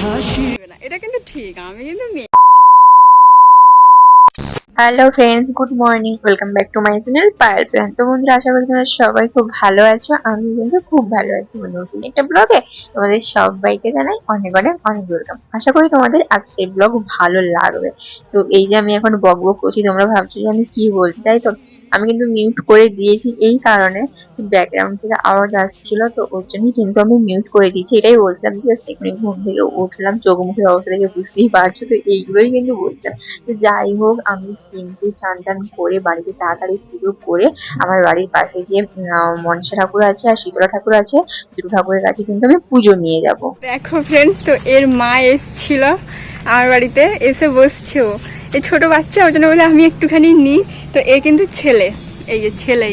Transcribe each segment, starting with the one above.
হাসি। এটা কিন্তু ঠিক আমি কিন্তু hello friends good morning welcome back to my channel Payel plan তো বন্ধুরা, আশা করি তোমরা সবাই খুব ভালো আছো আমি কিন্তু খুব ভালো আছি। নতুন একটা ব্লগে তোমাদের সবাইকে জানাই অনেক অনেক অনেক ওয়েলকাম আশা করি তোমাদের আজকের ব্লগ ভালো লাগবে। তো এই যে আমি এখন বক বক করছি, তোমরা ভাবছ যে আমি কি বলছি, তাই তো? আমি কিন্তু মিউট করে দিয়েছি এই কারণে ব্যাকগ্রাউন্ড থেকে আওয়াজ আসছিল, তো ওর জন্যই কিন্তু আমি মিউট করে দিয়েছি। এটাই বলছিলাম যে জাস্ট ঘুম থেকে উঠলাম, চোখ মুখের অবস্থা দেখে বুঝতেই পারছ। তো এইগুলোই কিন্তু বলছিলাম তো যাই হোক, আমি কিন্তু চান টান করে বাড়িতে তাড়াতাড়ি পুজো করে আমার বাড়ির পাশে যে মনসা ঠাকুর আছে আর শীতলা ঠাকুর আছে, দুটো ঠাকুরের কাছে কিন্তু আমি পুজো নিয়ে যাব। দেখো ফ্রেন্ডস তো এর মা এসছিল আমার বাড়িতে, এসে বসছে ও। এই ছোট বাচ্চা ওই জন্য বলে আমি একটুখানি নিই। তো এ কিন্তু ছেলে। এই যে ছেলে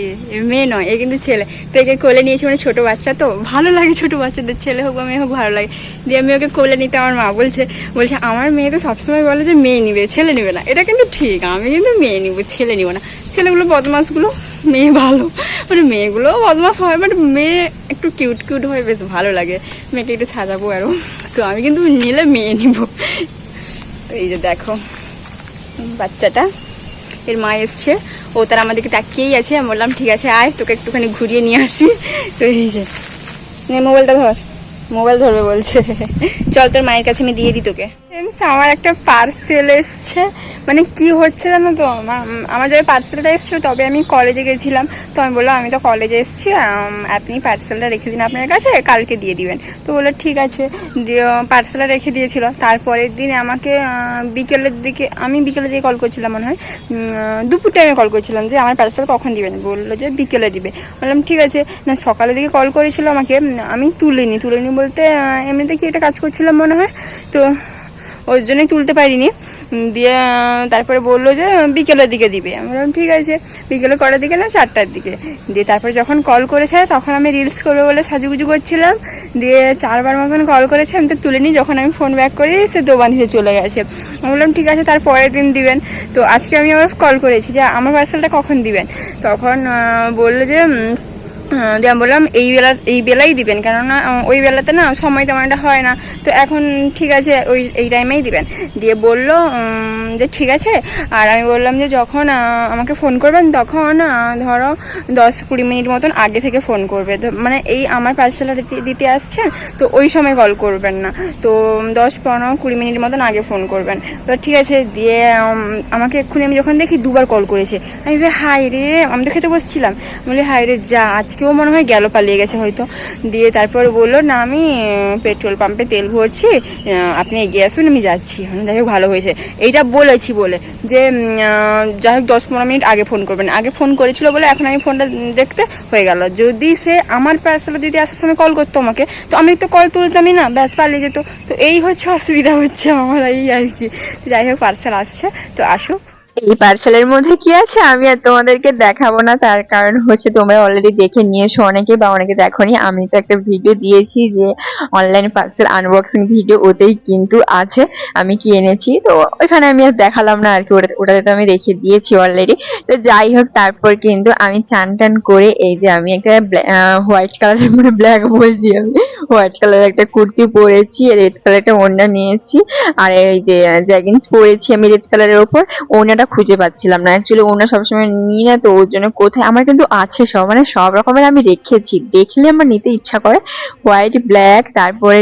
মেয়ে নয়, এ কিন্তু ছেলে। তো একে কোলে নিয়েছি মানে ছোটো বাচ্চা তো, ভালো লাগে ছোটো বাচ্চাদের, ছেলে হোক বা মেয়ে হোক ভালো লাগে। দিয়ে আমি ওকে কোলে নিতে আমার মা বলছে বলছে, আমার মেয়ে তো সবসময় বলে যে মেয়ে নিবে, ছেলে নিবে না। এটা কিন্তু ঠিক, আমি কিন্তু মেয়ে নিব, ছেলে নিব না। ছেলেগুলো বদমাসগুলো মেয়ে ভালো। মানে মেয়েগুলোও বদমাস হয় বাট মেয়ে একটু কিউট কিউট হয়ে, বেশ ভালো লাগে। মেয়েকে একটু সাজাবো আরও তো আমি কিন্তু নিলে মেয়ে নিব। এই যে দেখো, বাচ্চাটা। এর মা এসছে। ও তারা আমাদেরকে তাকিয়েই আছে। আমি বললাম, ঠিক আছে, আয়, তোকে একটুখানি ঘুরিয়ে নিয়ে আসি। তো এই যে। মোবাইলটা ধর। মোবাইল ধরবে বলছে। চল, তোর মায়ের কাছে আমি দিয়ে দিই তোকে। আমার একটা পার্সেল এসছে। মানে কি হচ্ছে জানো তো? আমার আমার যবে পার্সেলটা এসেছিল, তবে আমি কলেজে গেছিলাম। তো আমি বললাম, আমি তো কলেজে এসেছি আপনি পার্সেলটা রেখে দিন আপনার কাছে, কালকে দিয়ে দিবেন। তো বলল, ঠিক আছে। পার্সেলটা রেখে দিয়েছিল। তারপরের দিন আমাকে বিকেলের দিকে, আমি বিকেলের দিকে কল করছিলাম মনে হয় দুপুর টাইমে কল করছিলাম যে, আমার পার্সেল কখন দিবেন? বলল যে, বিকেলে দিবে। বললাম, ঠিক আছে। না, সকালের দিকে কল করেছিল আমাকে আমি তুলিনি। তুলিনি বলতে এমনিতে কি একটা কাজ করছিলাম মনে হয়? তো ওর জন্যই তুলতে পারিনি। দিয়ে তারপরে বলল যে বিকেলের দিকে দিবে। আমি বললাম, ঠিক আছে। বিকেলে কটার দিকে না? চারটার দিকে। দিয়ে তারপরে যখন কল করেছে, তখন আমি রিলস করব বলে সাজুগুজু করছিলাম। দিয়ে চারবার মতন কল করেছে, আমি তো তুলিনি। যখন আমি ফোন ব্যাক করি, সে দোকান থেকে চলে গেছে। আমি বললাম, ঠিক আছে, তার পরের দিন দিবেন। তো আজকে আমি আবার কল করেছি যে, আমার পার্সেলটা কখন দিবেন? তখন বলল যে আহ, দিয়ে আমি বললাম এই বেলা এই বেলাই দিবেন। কেননা ওই বেলাতে না সময় তেমন একটা হয় না। তো এখন ঠিক আছে ওই এই টাইমেই দিবেন। দিয়ে বলল যে ঠিক আছে। আর আমি বললাম যে যখন আমাকে ফোন করবেন তখন ধরো দশ কুড়ি মিনিট মতন আগে থেকে ফোন করবে। মানে এই আমার পার্সেলটা দিতে আসছেন তো ওই সময় কল করবেন না। তো দশ পনেরো কুড়ি মিনিট মতন আগে ফোন করবেন। তো ঠিক আছে দিয়ে আমাকে এক্ষুনি আমি যখন দেখি দুবার কল করেছে আমি ভাই হাই রে আমি তো খেতে বসছিলাম। বলি হাই রে যা আজকেও মনে হয় গেল, পালিয়ে গেছে হয়তো। দিয়ে তারপর বলল, না, আমি পেট্রোল পাম্পে তেল ভরছি আপনি এগিয়ে আসুন, আমি যাচ্ছি। আমি যাই হোক, ভালো হয়েছে। এইটা বলেছি বলে যে যাই হোক, দশ পনেরো মিনিট আগে ফোন করবেন। আগে ফোন করেছিল বলে এখন আমি ফোনটা দেখতে হয়ে গেল। যদি সে আমার পার্সেল দিদি আসার সময় কল করতো আমাকে, তো আমি তো কল তুলতামই না, ব্যাস, পালিয়ে যেত। তো এই হচ্ছে অসুবিধা হচ্ছে আমার, এই আর কি। যাই হোক পার্সেল আসছে, তো আসুক। এই পার্সেলের মধ্যে কি আছে? আমি আর তোমাদেরকে দেখাবো না। তার কারণ হচ্ছে তোমরা অলরেডি দেখে নিয়েছো অনেকে বা অনেকে দেখোনি। আমি তো একটা ভিডিও দিয়েছি যে অনলাইন পার্সেল আনবক্সিং ভিডিও ওতেই কিন্তু আছে। আমি কি এনেছি? তো ওইখানে আমি আর দেখালাম না আর কি। ওটা ওটাতে তো আমি রেখে দিয়েছি অলরেডি তো যাই হোক, তারপর কিন্তু আমি চান টান করে এই যে আমি একটা হোয়াইট কালারের মানে ব্ল্যাক বলছি আমি। হোয়াইট কালারের একটা কুর্তি পরেছি রেড কালার একটা ওড়না নিয়েছি। আর এই যে জ্যাগিন্স পরেছি আমি রেড কালারের ওপর। ওড়নাটা খুঁজে পাচ্ছিলাম না। অ্যাকচুয়ালি ওড়না সবসময় নিই না, তো ওর জন্য কোথায়? আমার কিন্তু আছে সব মানে সব রকমের আমি রেখেছি। দেখলে আমার নিতে ইচ্ছা করে। হোয়াইট ব্ল্যাক তারপরে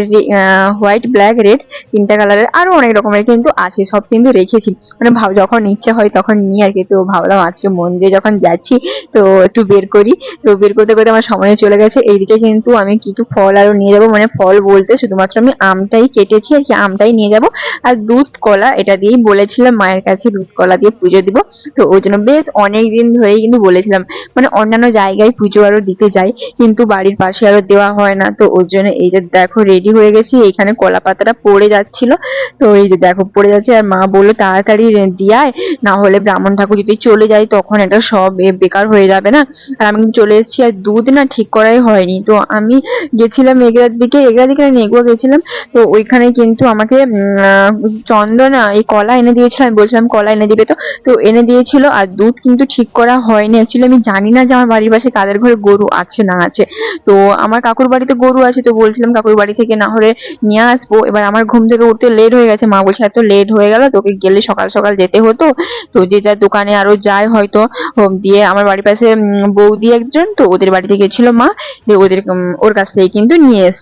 হোয়াইট ব্ল্যাক রেড তিনটা কালারের আরও অনেক রকমের কিন্তু আছে, সব কিন্তু রেখেছি। মানে ভাব, যখন ইচ্ছে হয় তখন নিই আর কি। তো ভাবলাম আজকে মন মন্দিরে যখন যাচ্ছি, তো একটু বের করি। তো বের করতে করতে আমার সময় চলে গেছে। এইদিকে কিন্তু আমি কি কি ফল আরও নিয়ে যাব মানে ফল বলতে, শুধুমাত্র আমি আমটাই কেটেছি আর কি, আমটাই নিয়ে যাব। আর দুধ কলা, এটা দিয়েই বলেছিলাম মায়ের কাছে দুধ কলা দিয়ে পুজো দিব। তো ওই জন্য বেশ অনেক দিন ধরেই কিন্তু বলেছিলাম মানে অন্যান্য জায়গায় পুজো আরও দিতে যাই, কিন্তু বাড়ির পাশে আরও দেওয়া হয় না। তো ওর জন্য এই যে দেখো রেডি হয়ে গেছি, এইখানে কলা পাতাটা পড়ে যাচ্ছিল। তো এই যে দেখো পড়ে যাচ্ছে, আর মা বলল তাড়াতাড়ি দিয়ায় না হলে ব্রাহ্মণ ঠাকুর যদি চলে যায় তখন এটা সব বেকার হয়ে যাবে না। আর আমি কিন্তু চলে এসেছি, আর দুধ না ঠিক করাই হয়নি। তো আমি গেছিলাম এগুলা এগরার দিকে এগরার দিকে নেগুয়া গেছিলাম। তো ওইখানে কিন্তু আমাকে চন্দনা এই কলা এনে দিয়েছিল, আমি বলছিলাম কলা এনে দিবে তো। তো এনে দিয়েছিল আর দুধ কিন্তু ঠিক করা হয়নি। অ্যাকচুয়ালি আমি জানি না যে আমার বাড়ির পাশে কাদের ঘরে গরু আছে না আছে। তো আমার কাকুর বাড়িতে গরু আছে তো বলছিলাম কাকুর বাড়ি থেকে না হলে নিয়ে আসব। এবার আমার ঘুম থেকে উঠতে লেট হয়ে গেছে। মা বলছে, এত লেট হয়ে গেল, তোকে গেলে সকাল সকাল যেতে হতো। তো যে যার দোকানে আরও যায় হয়তো। দিয়ে আমার বাড়ির পাশে বৌদি একজন তো ওদের বাড়িতে গেছিল মা। ওদের ওর কাছ থেকে কিন্তু নিয়ে এসছে।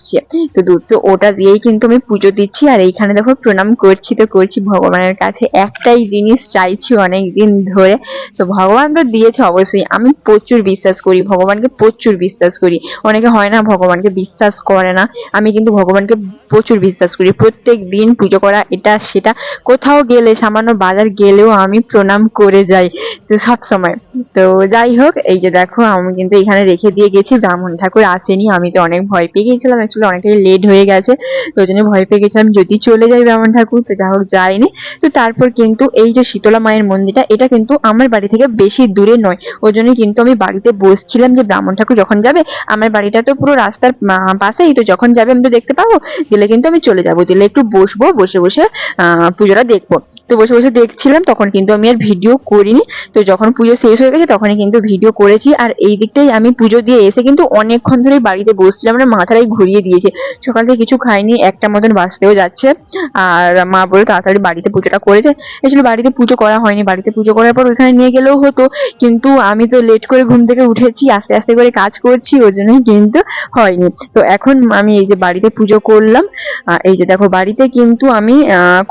তো দুধ ওটা দিয়েই কিন্তু আমি পুজো দিচ্ছি। আর এইখানে দেখো প্রণাম করছি, তো করছি ভগবানের কাছে। একটাই জিনিস চাইছি অনেক দিন ধরে, তো ভগবান তো দিয়েছে অবশ্যই। আমি প্রচুর বিশ্বাস করি, ভগবানকে প্রচুর বিশ্বাস করি। অনেকে হয় না ভগবানকে বিশ্বাস করে না। আমি কিন্তু ভগবানকে প্রচুর বিশ্বাস করি। প্রত্যেক দিন পুজো করা এটা সেটা। কোথাও গেলে, সামান্য বাজার গেলেও আমি প্রণাম করে যাই, তো সব সময়। তো যাই হোক, এই যে দেখো, আমি কিন্তু এখানে রেখে দিয়ে গেছি। ব্রাহ্মণ ঠাকুর আসেনি, আমি তো অনেক ভয় পেয়ে গেছিলাম অ্যাকচুয়ালি অনেকটাই লেট হয়ে গেছে, তো ওই জন্য ভয় পেয়ে গেছিলাম যদি চলে যাই ব্রাহ্মণ ঠাকুর, তো যা হোক যায়নি। তো তারপর কিন্তু এই যে শীতলা মায়ের মন্দিরটা, এটা কিন্তু আমার বাড়ি থেকে বেশি দূরে নয়। ওই জন্য কিন্তু আমি বাড়িতে বসছিলাম যে ব্রাহ্মণ ঠাকুর যখন যাবে, আমার বাড়িটা তো পুরো রাস্তার পাশেই, তো যখন যাবে আমি তো দেখতে পাবো দিলে কিন্তু আমি চলে যাব। দিলে একটু বসবো, বসে বসে পুজোটা দেখব। তো বসে বসে দেখছিলাম, তখন কিন্তু আমি আর ভিডিও করিনি। তো যখন পুজো শেষ হয়ে গেছে, তখনই কিন্তু ভিডিও করেছি। আর এই দিকটাই আমি পুজো দিয়ে এসে কিন্তু অনেকক্ষণ ধরেই বাড়িতে বসছিলাম মানে মাথাটাই ঘুরিয়ে দিয়েছে। সকাল থেকে কিছু খাইনি, একটা মতন বাঁচতেও যাচ্ছে। আর মা বলে তাড়াতাড়ি বাড়িতে পুজোটা করেছে এসলে বাড়িতে পুজো করা হয়নি। বাড়িতে পুজো করার পর ওইখানে নিয়ে গেলেও হতো। কিন্তু আমি তো লেট করে ঘুম থেকে উঠেছি, আস্তে আস্তে করে কাজ করছি, ওই জন্যই কিন্তু হয়নি। তো এখন আমি এই যে বাড়িতে পুজো করলাম এই যে দেখো বাড়িতে কিন্তু আমি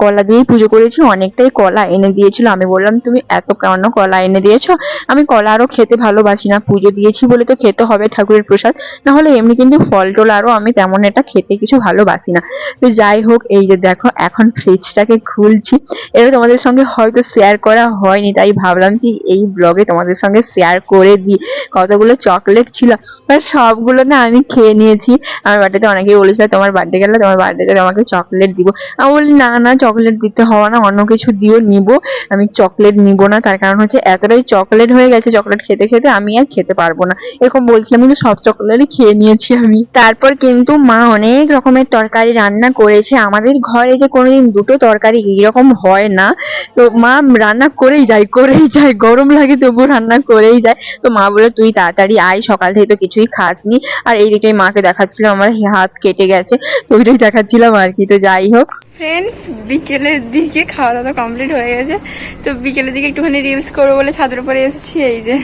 কলা দিয়েই পুজো করেছি। অনেকটাই কলা এনে দিয়েছিল। আমি বললাম, তুমি এত কেন কলা এনে দিয়েছ? আমি কলা আরও খেতে ভালোবাসি না। পুজো দিয়েছি বলে তো খেতে হবে ঠাকুরের প্রসাদ। না হলে এমনি কিন্তু ফল টল আরও আমি তেমন এটা খেতে কিছু ভালোবাসি না। তো যাই হোক, এই যে দেখো, এখন ফ্রিজটাকে খুলছি। এটা তোমাদের সঙ্গে হয়তো শেয়ার করা হয়নি, তাই ভাবলাম কি এই ব্লগে তোমাদের সঙ্গে শেয়ার করে দিই। কতগুলো চকলেট ছিল আর সবগুলো না আমি খেয়ে নিয়েছি। আমার বার্থডেতে অনেকেই বলেছিল, তোমার বার্থডে গেলে, তোমার বার্থডেতে তোমাকে চকলেট দিব। আমি বলি, না না চকলেট দিতে হবে না, অন্য কিছু দিও, নিব। আমি চকলেট নিব না, তার কারণ হচ্ছে এতটাই চকলেট হয়ে গেছে চকলেট খেতে খেতে আমি আর খেতে পারব না। এরকম বলছিলাম, কিন্তু সব চকলেটই খেয়ে নিয়েছি আমি। তারপর কিন্তু মা অনেক রকমের তরকারি রান্না করেছে। আমাদের ঘরে যে কোনোদিন দুটো তরকারি এইরকম হয় না। তো মা রান্না করেই যায় করেই যায়। গরম লাগে তবু রান্না করেই যায়। তো মা বলে তুই তাড়াতাড়ি আয়, সকাল থেকে তো কিছুই খাসনি। আর এই দিকটাই মাকে দেখাচ্ছিলাম, আমার হাত কেটে গেছে। তো ওইটাই দেখাচ্ছিলাম আর কি। তো যাই হোক। ফ্রেন্ডস বিকেলের দিকে খাওয়া দাওয়া কমপ্লিট হয়ে গেছে। তো বিকেলের দিকে একটুখানি রিলস করব বলে ছাদের উপরে এসেছি। এই যে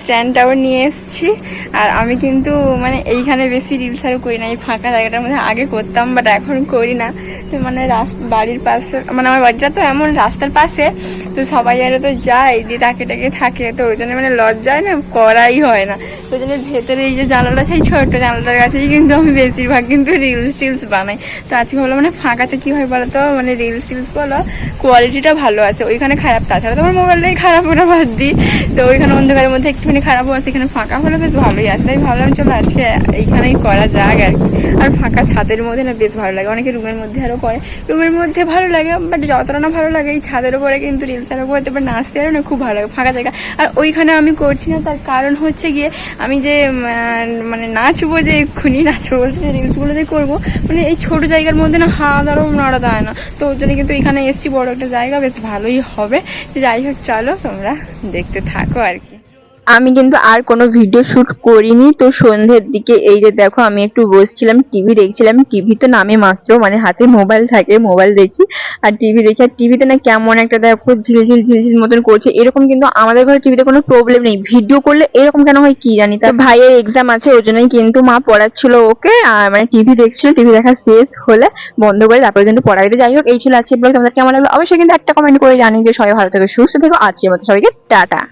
স্ট্যান্ডটাও নিয়ে এসেছি। আর আমি কিন্তু মানে এইখানে বেশি রিলস আর করি না, এই ফাঁকা জায়গাটার মধ্যে আগে করতাম বাট এখন করি না। তো মানে রাস- বাড়ির পাশে মানে আমার বাড়িটা তো এমন রাস্তার পাশে, তো সবাই আরও তো যায়, দিয়ে তাকে টাকে থাকে, তো ওই জন্য মানে লজ্জায় না, করাই হয় না। ওই জন্য ভেতরে এই যে জানালাটা সেই ছোট্ট জানালাটার কাছেই কিন্তু আমি বেশিরভাগ কিন্তু রিলস টিলস বানাই। তো আজকে হলো মানে ফাঁকাতে কী হয় বলো তো? মানে রিলস টিলস বলো কোয়ালিটিটা ভালো আছে, ওইখানে খারাপ, তাছাড়া তোমার মোবাইলটাই খারাপ ওটা বাদ দিই তো ওইখানে অন্ধকারের মধ্যে একটুখানি খারাপও আছে, এখানে ফাঁকা হলে বেশ ভালোই আছে। তাই ভাবলাম, চলো আজকে এইখানেই করা যাক আর কি আর ফাঁকা ছাদের মধ্যে না বেশ ভালো লাগে। অনেকে রুমের মধ্যে আরও করে রুমের মধ্যে ভালো লাগে বাট যতটা না ভালো লাগে, এই ছাদের উপরে কিন্তু রিলস আরও করতে পারে নাচতে আরও না খুব ভালো লাগে, ফাঁকা জায়গা। আর ওইখানে আমি করছি না, তার কারণ হচ্ছে গিয়ে আমি যে মানে নাচবো যে এক্ষুনি, নাচবো বলতে যে রিলসগুলো যে করব মানে এই ছোটো জায়গার মধ্যে না হাত আরও নড়া দেয় না। তো ওর জন্য কিন্তু এখানে এসছি, বড় একটা জায়গা, বেশ ভালোই হবে। যাই হোক, চলো তোমরা দেখতে থাকো আর কি। আমি কিন্তু আর কোনো ভিডিও শুট করিনি। তো সন্ধ্যের দিকে এই যে দেখো, আমি একটু বসছিলাম টিভি দেখছিলাম। টিভি তো নামে মাত্র মানে হাতে মোবাইল থাকে মোবাইল দেখি। আর টিভি দেখি, আর টিভিতে না কেমন একটা দেখো, ঝিলঝিল ঝিলঝিল মতন করছে। এরকম কিন্তু আমাদের ঘরে টিভিতে কোনো প্রবলেম নেই। ভিডিও করলে এরকম কেন হয় কি জানি? তা ভাইয়ের এক্সাম আছে ওই জন্যই কিন্তু মা পড়াচ্ছিল ওকে। আর মানে টিভি দেখছিল টিভি দেখা শেষ হলে বন্ধ করে তারপরে কিন্তু পড়াইতে যাই হোক, এই ছিল আজকে ব্লগ তোমাদের কেমন লাগল? অবশ্যই কিন্তু একটা কমেন্ট করে জানি যে সবাই ভালো থেকে, সুস্থ থেকো। আজকের মতো সবাইকে টাটা।